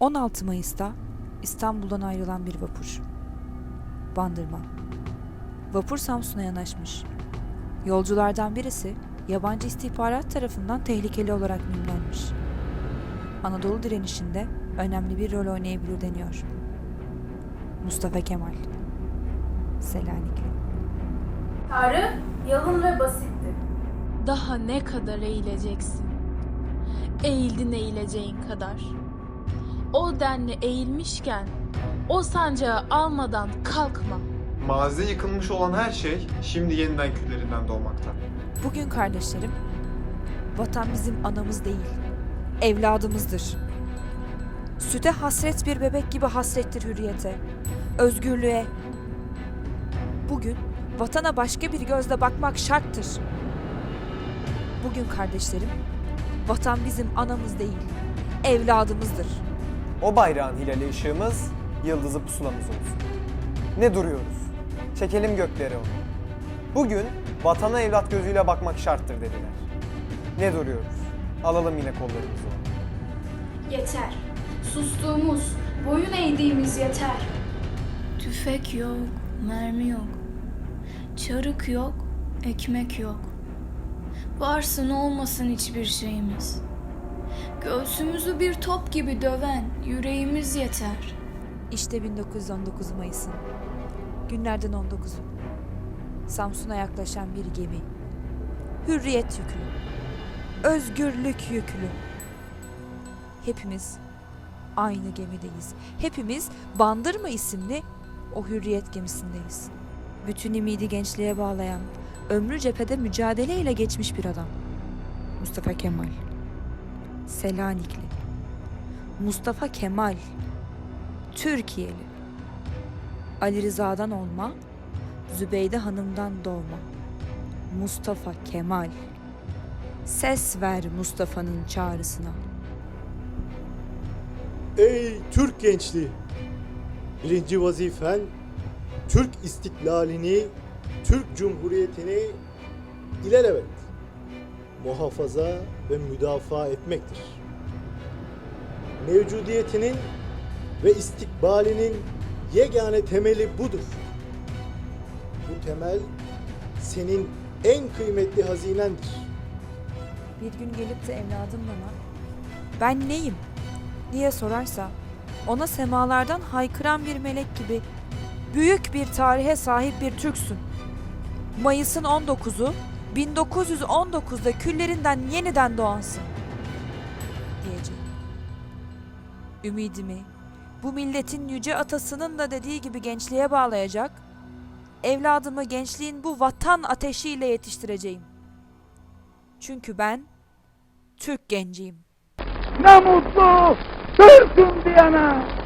16 Mayıs'ta İstanbul'dan ayrılan bir vapur. Bandırma. Vapur Samsun'a yanaşmış. Yolculardan birisi yabancı istihbarat tarafından tehlikeli olarak mimlenmiş. Anadolu direnişinde önemli bir rol oynayabilir deniyor. Mustafa Kemal Selanikli Tarih yalın ve basitti. Daha ne kadar eğileceksin? Eğildin eğileceğin kadar. O denli eğilmişken o sancağı almadan kalkma. Mazide yıkılmış olan her şey şimdi yeniden küllerinden doğmakta. Bugün kardeşlerim, vatan bizim anamız değil, evladımızdır. Süte hasret bir bebek gibi hasrettir hürriyete, özgürlüğe. Bugün vatana başka bir gözle bakmak şarttır. Bugün kardeşlerim, vatan bizim anamız değil, evladımızdır. O bayrağın hilali ışığımız, yıldızı pusulamız olsun. Ne duruyoruz? Çekelim göklere onu. Bugün vatana evlat gözüyle bakmak şarttır dediler. Ne duruyoruz? Alalım yine kollarımızı ona. Yeter. Sustuğumuz, boyun eğdiğimiz yeter. Tüfek yok, mermi yok. Çarık yok, ekmek yok. Varsın olmasın hiçbir şeyimiz. Göğsümüzü bir top gibi döven yüreğimiz yeter. İşte 1919 Mayıs'ın. Günlerden 19'u. Samsun'a yaklaşan bir gemi. Hürriyet yüklü. Özgürlük yüklü. Hepimiz aynı gemideyiz. Hepimiz Bandırma isimli o hürriyet gemisindeyiz. Bütün ümidi gençliğe bağlayan, ömrü cephede mücadeleyle geçmiş bir adam. Mustafa Kemal. Selanikli. Mustafa Kemal. Türkiye'li. Ali Rıza'dan olma, Zübeyde Hanım'dan doğma. Mustafa Kemal. Ses ver Mustafa'nın çağrısına. Ey Türk gençliği! Birinci vazifen Türk istiklalini, Türk Cumhuriyeti'ni ilelebet muhafaza ve müdafaa etmektir. Mevcudiyetinin ve istikbalinin yegane temeli budur. Bu temel senin en kıymetli hazinendir. Bir gün gelip de evladım bana ben neyim diye sorarsa ona semalardan haykıran bir melek gibi büyük bir tarihe sahip bir Türksün. Mayıs'ın 19'u 1919'da küllerinden yeniden doğansın diyeceğim. Ümidimi bu milletin yüce atasının da dediği gibi gençliğe bağlayacak, evladımı gençliğin bu vatan ateşiyle yetiştireceğim. Çünkü ben Türk genciyim. Ne mutlu Türk'üm diyene.